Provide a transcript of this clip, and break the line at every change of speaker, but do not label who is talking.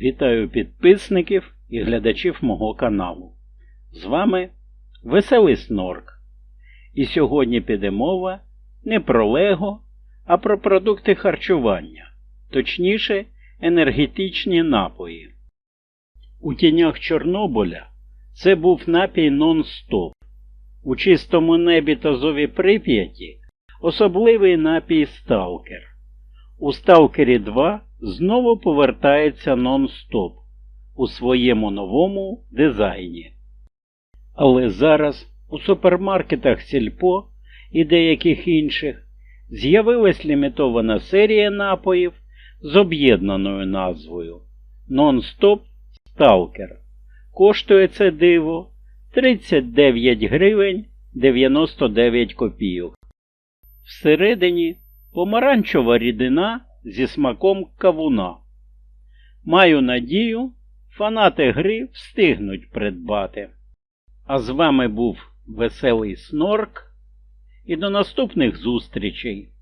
Вітаю підписників і глядачів мого каналу. З вами Веселий Снорк. І сьогодні піде мова не про Лего, а про продукти харчування, точніше, енергетичні напої. У тінях Чорнобиля це був напій нон-стоп. У чистому небі та зові Прип'яті особливий напій Сталкер. У Сталкері 2 знову повертається нон-стоп у своєму новому дизайні. Але зараз у супермаркетах Сільпо і деяких інших з'явилась лімітована серія напоїв з об'єднаною назвою Нон-стоп Сталкер. Коштує це диво 39 гривень 99 копійок. Всередині помаранчева рідина зі смаком кавуна. Маю надію, фанати гри встигнуть придбати. А з вами був Веселий Снорк і до наступних зустрічей!